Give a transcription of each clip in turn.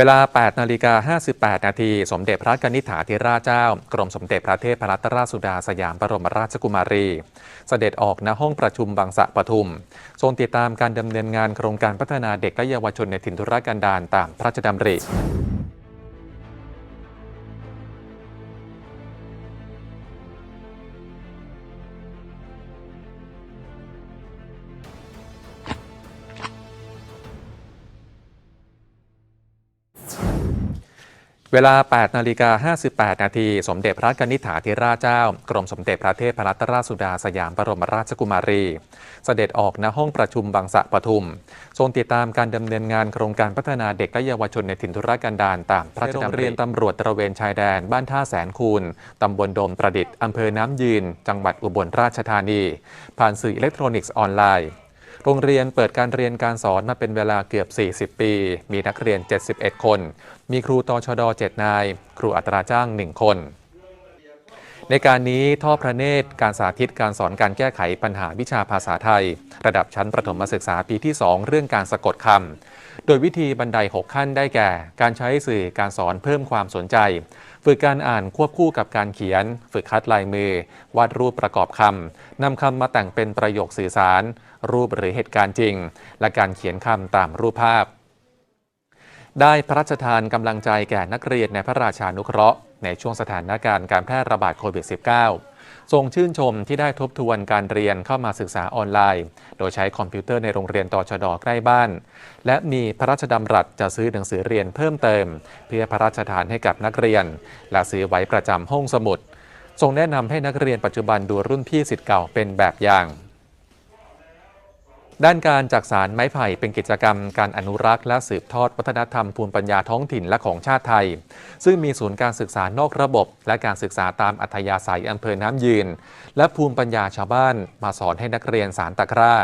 เวลา 8 นาฬิกา 58 นาที สมเด็จพระกนิษฐาธิราชเจ้า กรมสมเด็จพระเทพรัตนราชสุดาสยามบรมราชกุมารี เสด็จออกณห้องประชุมบางสะปทุม ทรงติดตามการดำเนินงานโครงการพัฒนาเด็กและเยาวชนในถิ่นธุรกันดารตามพระราชดำริ เวลา 8 นาฬิกา 58 นาที สมเด็จพระนิษฐาธิราชเจ้า กรมสมเด็จพระเทพรัตนราชสุดาสยามบรมราชกุมารี เสด็จออกณห้องประชุมบางสะปทุม ทรงติดตามการดำเนินงานโครงการพัฒนาเด็กและเยาวชนในถิ่นธุรกันดารตามพระราชดำริเรียนตำรวจตระเวนชายแดน บ้านท่าแสนคูนตำบลโดมประดิษฐ์อำเภอน้ำยืน จังหวัดอุบลราชธานี ผ่านสื่ออิเล็กทรอนิกส์ออนไลน์ โรงเรียนเปิดการเรียนการสอนมาเป็นเวลาเกือบ 40 ปี มีนักเรียน 71 คน มีครูตชด 7 นาย ครูอัตราจ้าง 1 คน ในการนี้ท่อพระเนตรการสาธิตการสอนการแก้ไขปัญหาวิชาภาษาไทย ระดับชั้นประถมศึกษาปีที่ 2 เรื่องการสะกดคำ โดยวิธีบันได 6 ขั้นได้แก่ การใช้สื่อการสอนเพิ่มความสนใจ ฝึกการอ่านควบคู่กับการเขียน ฝึกคัดลายมือ วาดรูปประกอบคำนำคำมาแต่งเป็นประโยคสื่อสาร รูปหรือเหตุการณ์จริง และการเขียนคำตามรูปภาพ ได้พระราชทานกำลังใจแก่นักเรียนในพระราชานุเคราะห์ในช่วงสถานการณ์การแพร่ระบาดโควิด -19 ทรงชื่นชมที่ได้ทบทวนการเรียนเข้ามาศึกษาออนไลน์ โดยใช้คอมพิวเตอร์ในโรงเรียนต่อชดใกล้บ้าน และมีพระราชดำรัสจะซื้อหนังสือเรียนเพิ่มเติม เพื่อพระราชทานให้กับนักเรียน และซื้อไว้ประจำห้องสมุด ทรงแนะนำให้นักเรียนปัจจุบันดูรุ่นพี่สิทธิ์เก่าเป็นแบบอย่าง ด้านการจักสารไม้ไผ่เป็นกิจกรรมการอนุรักษ์และสืบทอดวัฒนธรรมภูมิปัญญาท้องถิ่นและของชาติไทย ซึ่งมีศูนย์การศึกษานอกระบบ และการศึกษาตามอัธยาศัยอำเภอน้ำยืน และภูมิปัญญาชาวบ้านมาสอนให้นักเรียนสารตะกร้า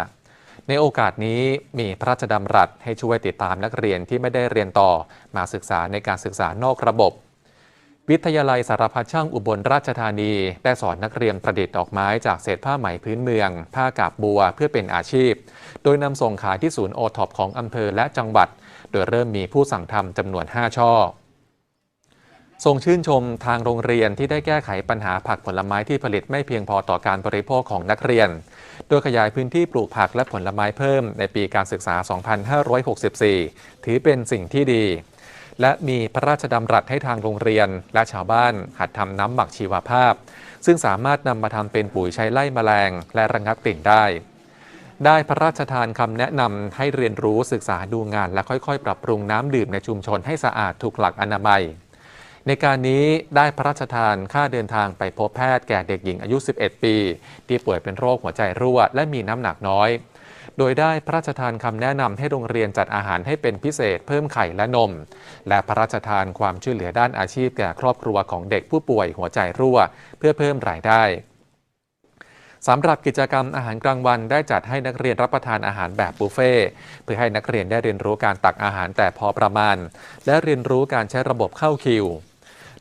ในโอกาสนี้มีพระราชดำรัสให้ช่วยติดตามนักเรียนที่ไม่ได้เรียนต่อ มาศึกษาในการศึกษานอกระบบ วิทยาลัยสารพัดช่างอุบลราชธานี ได้สอนนักเรียนประดิษฐ์ดอกไม้จากเศษผ้าไหมพื้นเมือง ผ้ากาบบัวเพื่อเป็นอาชีพ โดยนำส่งขายที่ศูนย์โอท็อปของอำเภอและจังหวัด โดยเริ่มมีผู้สั่งทำจำนวน 5 ช่อทรงชื่นชมทางโรงเรียนที่ได้แก้ไขปัญหาผักผลไม้ที่ผลิตไม่เพียงพอต่อการบริโภคของนักเรียน โดยขยายพื้นที่ปลูกผักและผลไม้เพิ่มในปีการศึกษา 2564 ถือเป็นสิ่งที่ดี และมีพระราชดำรัสให้ทางโรงเรียน และชาวบ้านหัดทำน้ำหมักชีวภาพ ซึ่งสามารถนำมาทำเป็นปุ๋ยใช้ไล่แมลง และระงับกลิ่นได้ ได้พระราชทานคำแนะนำให้เรียนรู้ศึกษาดูงาน และค่อยๆ ปรับปรุงน้ำดื่มในชุมชนให้สะอาดถูกหลักอนามัย ในการนี้ได้พระราชทานค่าเดินทางไปพบแพทย์แก่เด็กหญิงอายุ 11 ปี ที่ป่วยเป็นโรคหัวใจรั่ว และมีน้ำหนักน้อย โดยได้พระราชทานคำแนะนำให้โรงเรียนจัดอาหารให้เป็นพิเศษเพิ่มไข่และนม และพระราชทานความช่วยเหลือด้านอาชีพแก่ครอบครัวของเด็กผู้ป่วยหัวใจรั่ว เพื่อเพิ่มรายได้สำหรับกิจกรรมอาหารกลางวันได้จัดให้นักเรียนรับประทานอาหารแบบบุฟเฟ่เพื่อให้นักเรียนได้เรียนรู้การตักอาหารแต่พอประมาณ และเรียนรู้การใช้ระบบเข้าคิว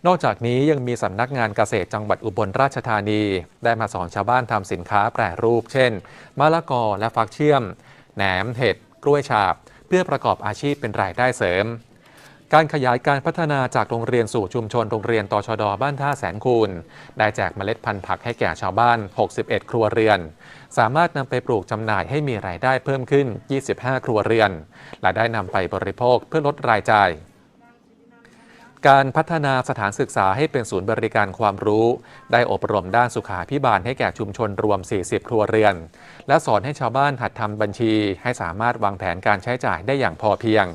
นอกจากนี้ยังมีสำนักงานเกษตรจังหวัดอุบลราชธานี ได้มาสอนชาวบ้านทำสินค้าแปรรูป เช่น มะละกอและฟักเชื่อม แหนม เห็ด กล้วยฉาบ เพื่อประกอบอาชีพเป็นรายได้เสริม การขยายการพัฒนาจากโรงเรียนสู่ชุมชนโรงเรียนตชดบ้านท่าแสนคูนได้แจกเมล็ดพันธุ์ผักให้แก่ชาวบ้าน 61 ครัวเรือน สามารถนำไปปลูกจำหน่ายให้มีรายได้เพิ่มขึ้น 25 ครัวเรือน และได้นำไปบริโภคเพื่อลดรายจ่าย การพัฒนาสถานศึกษาให้เป็นศูนย์บริการความรู้ ได้อบรมด้านสุขาพิบาลให้แก่ชุมชนรวม 40 ครัวเรือน และสอนให้ชาวบ้านหัดทำบัญชีให้สามารถวางแผนการใช้จ่ายได้อย่างพอเพียง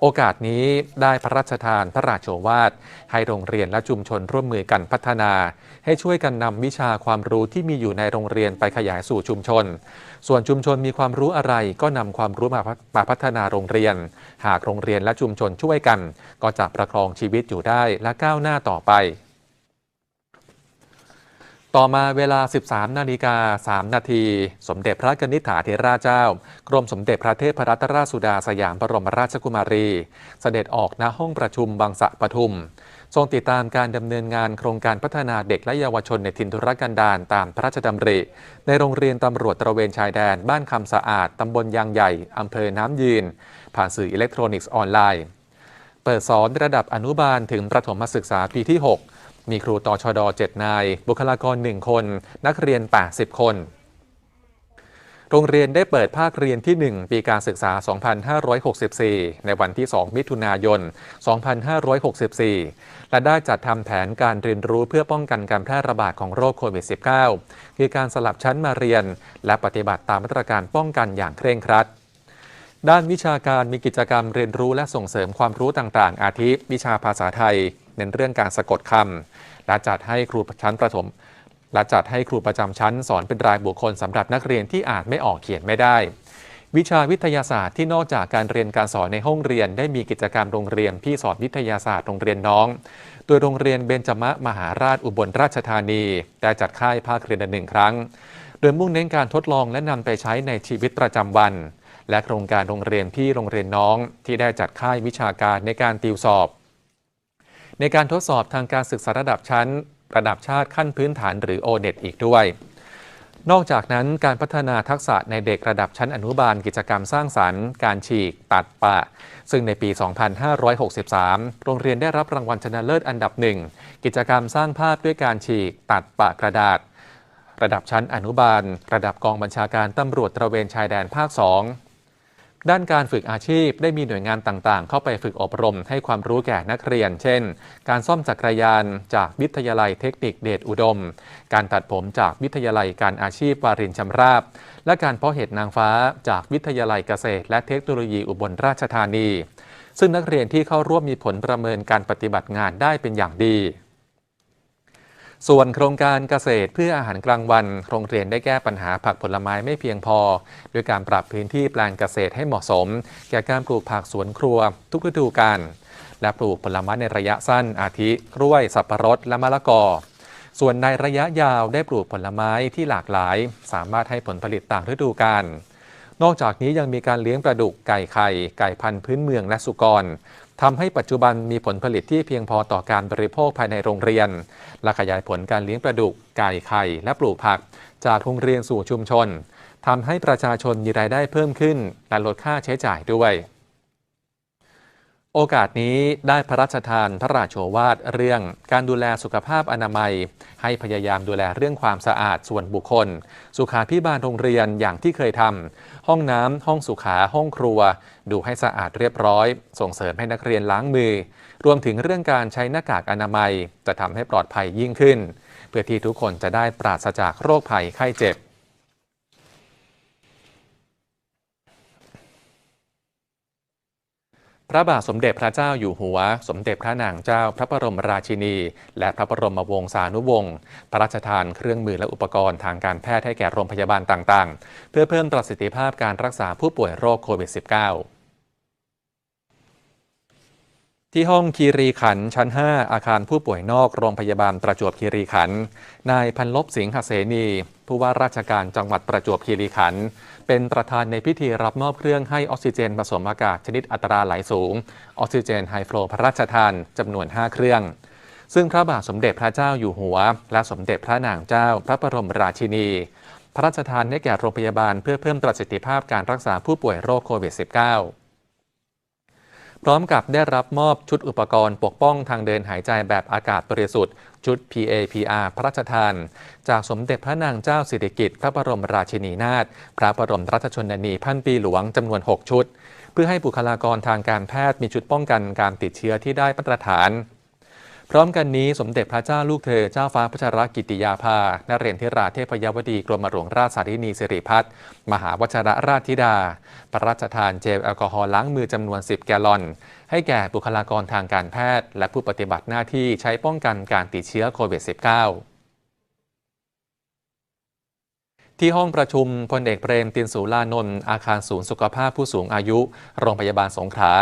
โอกาสนี้ได้พระราชทานพระราชโอวาทให้โรงเรียนและชุมชนร่วมมือกันพัฒนา ให้ช่วยกันนำวิชาความรู้ที่มีอยู่ในโรงเรียนไปขยายสู่ชุมชน ส่วนชุมชนมีความรู้อะไรก็นำความรู้มาพัฒมาพัฒนาโรงเรียน หากโรงเรียนและชุมชนช่วยกัน ก็จะประคองชีวิตอยู่ได้และก้าวหน้าต่อไป ต่อมาเวลา 13 นาฬิกา 3 นาที สมเด็จพระกนิษฐาธิราชเจ้า กรมสมเด็จพระเทพรัตนราชสุดาสยามบรมราชกุมารี เสด็จออกณห้องประชุมบางสะปทุม ทรงติดตามการดำเนินงานโครงการพัฒนาเด็กและเยาวชนในถิ่นธุรกันดารตามพระราชดำริ ในโรงเรียนตำรวจตระเวนชายแดน บ้านคำสะอาดตำบลยางใหญ่อำเภอน้ำยืน ผ่านสื่ออิเล็กทรอนิกส์ออนไลน์ เปิดสอนระดับอนุบาลถึงประถมศึกษาปีที่ 6 มีครูต่อชด7นาย บุคลากร 1 คน นักเรียน 80 คน โรงเรียนได้เปิดภาคเรียนที่ 1 ปีการศึกษา 2564 ในวันที่ 2 มิถุนายน 2564 และได้จัดทำแผนการเรียนรู้เพื่อป้องกันการแพร่ระบาดของโรคโควิด -19 คือการสลับชั้นมาเรียน และปฏิบัติตามมาตรการป้องกันอย่างเคร่งครัดด้านวิชาการมีกิจกรรมเรียนรู้และส่งเสริมความรู้ต่างๆ อาทิ วิชาภาษาไทย เน้นเรื่องการสะกดคำและจัดให้ครูชั้นประถม และจัดให้ครูประจำชั้น สอนเป็นรายบุคคลสำหรับนักเรียนที่อ่านไม่ออกเขียนไม่ได้ วิชาวิทยาศาสตร์ที่นอกจากการเรียนการสอนในห้องเรียน ได้มีกิจกรรมโรงเรียนพี่สอนวิทยาศาสตร์โรงเรียนน้อง โดยโรงเรียนเบญจมะมหาราชอุบลราชธานีได้จัดค่ายภาคเรียนหนึ่งครั้ง โดยมุ่งเน้นการทดลองและนำไปใช้ในชีวิตประจำวันและโครงการโรงเรียนพี่โรงเรียนน้องที่ได้จัดค่ายวิชาการในการติวสอบ ในการทดสอบทางการศึกษาระดับชั้น ระดับชาติขั้นพื้นฐานหรือ o n e t อีกด้วย นอกจากนั้นการพัฒนาทักษะในเด็กระดับชั้นอนุบาลกิจกรรมสร้างสรรค์ การฉีก ตัดปะ ซึ่งในปี 2563 โรงเรียนได้รับรางวัลชนะเลิศอันดับหนึ่งกิจกรรมสร้างภาพด้วยการฉีก ตัดปะกระดาษ ระดับชั้นอนุบาล ระดับกองบัญชาการตำรวจตระเวนชายแดนภาค 2 ด้านการฝึกอาชีพได้มีหน่วยงานต่างๆ เข้าไปฝึกอบรมให้ความรู้แก่นักเรียน เช่น การซ่อมจักรยานจากวิทยาลัยเทคนิคเดชอุดม การตัดผมจากวิทยาลัยการอาชีพวารินชำราบ และการเพาะเห็ดนางฟ้าจากวิทยาลัยเกษตร และเทคโนโลยีอุบลราชธานี ซึ่งนักเรียนที่เข้าร่วมมีผลประเมินการปฏิบัติงานได้เป็นอย่างดี ส่วนโครงการเกษตรเพื่ออาหารกลางวัน โรงเรียนได้แก้ปัญหาผักผลไม้ไม่เพียงพอ ด้วยการปรับพื้นที่แปลงเกษตรให้เหมาะสม แก่การปลูกผักสวนครัว ทุกฤดูกาลและปลูกผลไม้ในระยะสั้นอาทิกล้วย สับปะรดและมะละกอ ส่วนในระยะยาวได้ปลูกผลไม้ที่หลากหลาย สามารถให้ผลผลิตต่างฤดูกาลนอกจากนี้ยังมีการเลี้ยงปลาดุกไก่ไข่ ไก่พันธุ์พื้นเมืองและสุกร ทำให้ปัจจุบันมีผลผลิตที่เพียงพอต่อการบริโภคภายในโรงเรียน และขยายผลการเลี้ยงปลาดุกไก่ไข่ และปลูกผัก จากโรงเรียนสู่ชุมชนทำให้ประชาชนมีรายได้เพิ่มขึ้นและลดค่าใช้จ่ายด้วย โอกาสนี้ได้พระราชทานพระราชโอวาทเรื่องการดูแลสุขภาพอนามัย ให้พยายามดูแลเรื่องความสะอาดส่วนบุคคล สุขาพิบาลโรงเรียนอย่างที่เคยทำห้องน้ำห้องสุขาห้องครัว ดูให้สะอาดเรียบร้อย ส่งเสริมให้นักเรียนล้างมือ รวมถึงเรื่องการใช้หน้ากากอนามัย จะทำให้ปลอดภัยยิ่งขึ้น เพื่อที่ทุกคนจะได้ปราศจากโรคภัยไข้เจ็บ พระบาทสมเด็จพระเจ้าอยู่หัว สมเด็จพระนางเจ้าพระบรมราชินี และพระบรมวงศานุวงศ์พระราชทานเครื่องมือและอุปกรณ์ทางการแพทย์ให้แก่โรงพยาบาลต่างๆ เพื่อเพิ่มประสิทธิภาพการรักษาผู้ป่วยโรคโควิด -19 ที่ห้องคีรีขันชั้น 5 อาคารผู้ป่วยนอกโรงพยาบาลประจวบคีรีขันนายพันลบสิงหเสนี ผู้ว่าราชการจังหวัดประจวบคีรีขันเป็นประธานในพิธีรับมอบเครื่องให้ออกซิเจนผสมอากาศชนิดอัตราไหลสูง ออกซิเจนไฮฟลูพระราชทานจำนวน 5 เครื่อง ซึ่งพระบาทสมเด็จพระเจ้าอยู่หัว และสมเด็จพระนางเจ้าพระบรมราชินี พระราชทานให้แก่โรงพยาบาลเพื่อเพิ่มประสิทธิภาพการรักษาผู้ป่วยโรคโควิด -19 พร้อมกับได้รับมอบชุดอุปกรณ์ปกป้องทางเดินหายใจแบบอากาศบริสุทธิ์ ชุด PAPR พระราชทาน จากสมเด็จพระนางเจ้าสิริกิติ์พระบรมราชินีนาถพระบรมราชชนนีพันปีหลวงจำนวน 6 ชุด เพื่อให้บุคลากรทางการแพทย์มีชุดป้องกันการติดเชื้อที่ได้มาตรฐาน พร้อมกันนี้สมเด็จพระเจ้าลูกเธอเจ้าฟ้าพัชรกิติยาภานเรศธิราเทพยวดีกรมหลวงราชสารินีสิริพัฒน์มหาวชรราชธิดา พระราชทานเจลแอลกอฮอล์ล้างมือจำนวน 10 แกลลอน ให้แก่บุคลากรทางการแพทย์ และผู้ปฏิบัติหน้าที่ใช้ป้องกันการติดเชื้อโควิด -19 ที่ห้องประชุมพลเอกเปรมตินสุรานนท์อาคารศูนย์สุขภาพผู้สูงอายุ โรงพยาบาลสงขลา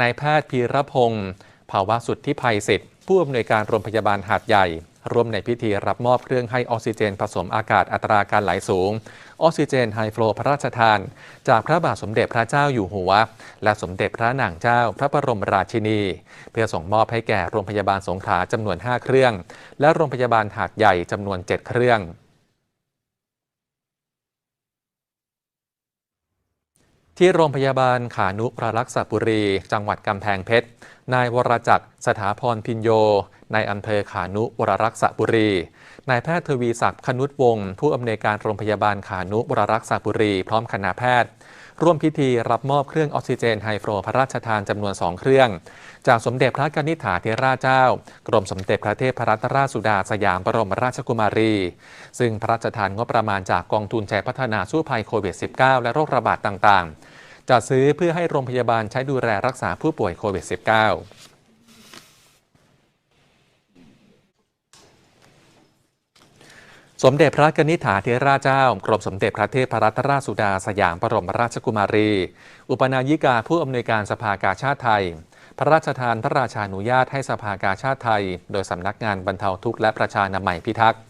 นายแพทย์พีรพงศ์ภาวะสุดทธิภัยสิทธิ์ ผู้อำนวยการโรงพยาบาลหาดใหญ่ ร่วมในพิธีรับมอบเครื่องให้ออกซิเจนผสมอากาศอัตราการไหลสูง ออกซิเจนไฮฟลูพระราชทาน จากพระบาทสมเด็จพระเจ้าอยู่หัว และสมเด็จพระนางเจ้าพระบรมราชินี เพื่อส่งมอบให้แก่โรงพยาบาลสงขลาจำนวน 5 เครื่อง และโรงพยาบาลหาดใหญ่จำนวน 7 เครื่องที่โรงพยาบาลขานุประรักษบุรี จังหวัดกำแพงเพชร นายวรจักรสถาพรพินโยในอำเภอขานุวรรักษบุรี นายแพทย์ทวีศักดิ์คนุษวงศ์ผู้อำนวยการโรงพยาบาลขานุวรรักษบุรี พร้อมคณะแพทย์ ร่วมพิธีรับมอบเครื่องออกซิเจนไฮฟลูพระราชทานจำนวน 2 เครื่อง จากสมเด็จพระกนิษฐาธิราชเจ้า กรมสมเด็จพระเทพรัตนราชสุดาสยามบรมราชกุมารี ซึ่งพระราชทานงบประมาณจากกองทุนแชร์พัฒนาสู้ภัยโควิด -19 และโรคระบาดต่างๆ จัดซื้อเพื่อให้โรงพยาบาลใช้ดูแลรักษาผู้ป่วยโควิด -19 สมเด็จพระกนิษฐาธิราชเจ้ากรมสมเด็จพระเทพรัตนราชสุดาสยามบรมราชกุมารี อุปนายิกาผู้อำนวยการสภากาชาติไทย พระราชทานพระราชานุญาตให้สภากาชาติไทย โดยสำนักงานบรรเทาทุกข์และประชานามัยพิทักษ์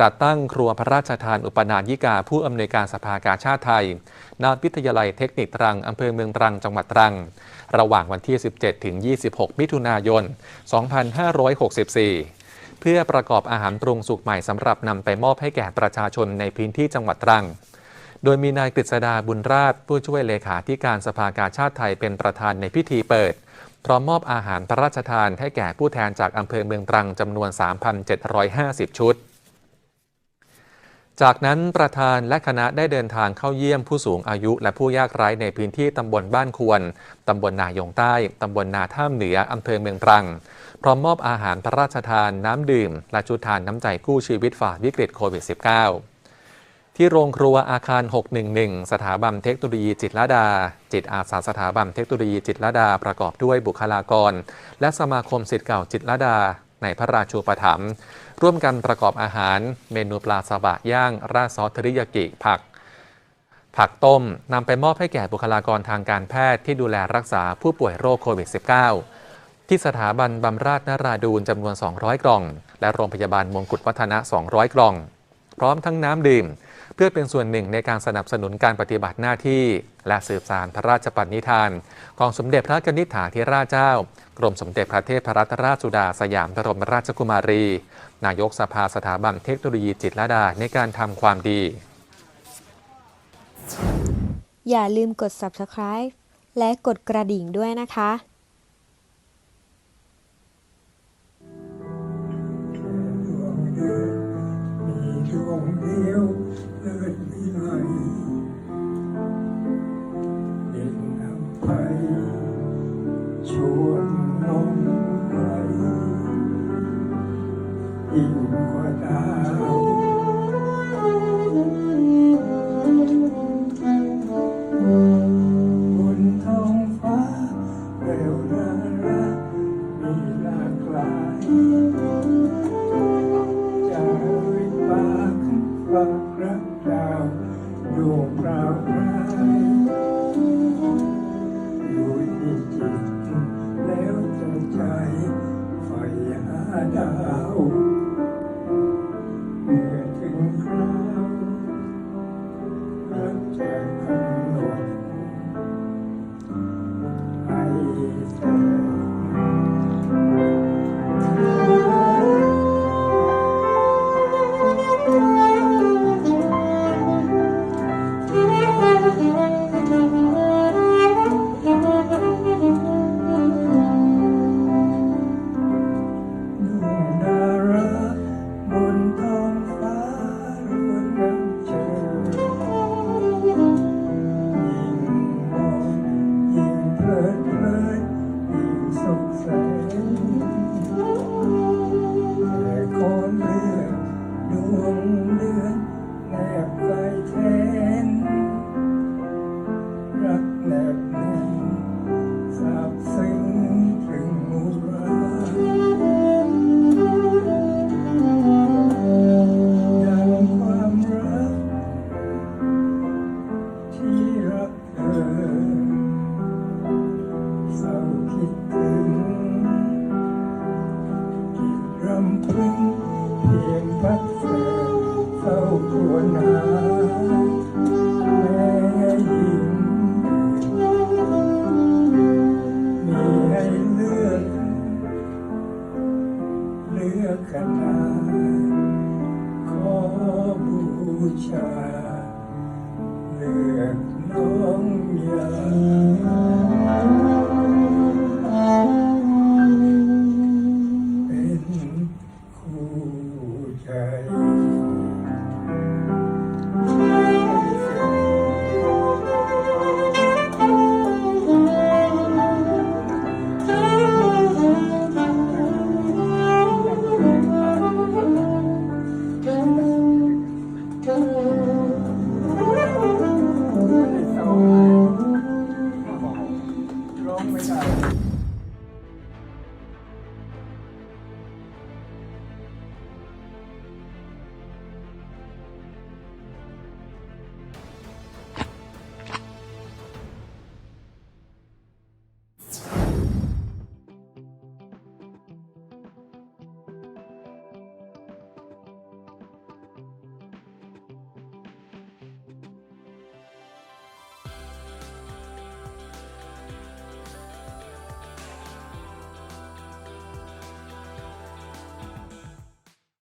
จัดตั้งครัวพระราชทานอุปนายิกาผู้อำนวยการสภากาชาติไทย ณ วิทยาลัยเทคนิคตรังอำเภอเมืองตรัง จังหวัดตรัง ระหว่างวันที่ 17 ถึง 26 มิถุนายน 2564 เพื่อประกอบอาหารปรุงสุกใหม่สำหรับนำไปมอบให้แก่ประชาชนในพื้นที่จังหวัดตรัง โดยมีนายกฤษดาบุญราชผู้ช่วยเลขาธิการสภากาชาติไทยเป็นประธานในพิธีเปิดพร้อมมอบอาหารพระราชทานให้แก่ผู้แทนจากอำเภอเมืองตรังจำนวน 3,750 ชุด จากนั้นประธานและคณะได้เดินทางเข้าเยี่ยมผู้สูงอายุ และผู้ยากไร้ในพื้นที่ตำบลบ้านควร ตำบลนายงใต้ ตำบลนาท่ามเหนือ อำเภอเมืองตรัง พร้อมมอบอาหารพระราชทาน น้ำดื่ม และชุดทานน้ำใจกู้ชีวิตฝ่าวิกฤตโควิด -19 ที่โรงครัวอาคาร 611 สถาบันเทคโนโลยีจิตรลดา จิตอาสาสถาบันเทคโนโลยีจิตรลดาประกอบด้วยบุคลากร และสมาคมสิทธิ์เก่าจิตรลดา ในพระราชูปถัมภ์ ร่วมกันประกอบอาหาร เมนูปลาซาบะย่าง ราดซอสเทริยากิผัก ผักต้มนำไปมอบให้แก่บุคลากรทางการแพทย์ที่ดูแลรักษาผู้ป่วยโรคโควิด -19 ที่สถาบันบำราศนราดูนจำนวน 200 กล่อง และโรงพยาบาลมงกุฎวัฒนะ 200 กล่อง พร้อมทั้งน้ำดื่ม พื่อเป็นส่วนหนึ่งในการสนับสนุนการปฏิบัติหน้าที่ และสืบสานพระราชปณิธาน ของสมเด็จพระกนิษฐาธิราชเจ้า กรมสมเด็จพระเทพรัตนราชสุดาสยามบรมราชกุมารี นายกสภาสถาบันเทคโนโลยีจิตรลดาในการทำความดี อย่าลืมกด subscribe และกดกระดิ่งด้วยนะคะ ลิ ยงพัดเสยเศร้ากลัวหนาแม่ยิงมีให้เลือก เลือกขนาดขอบูชา เลือกน้องยา time.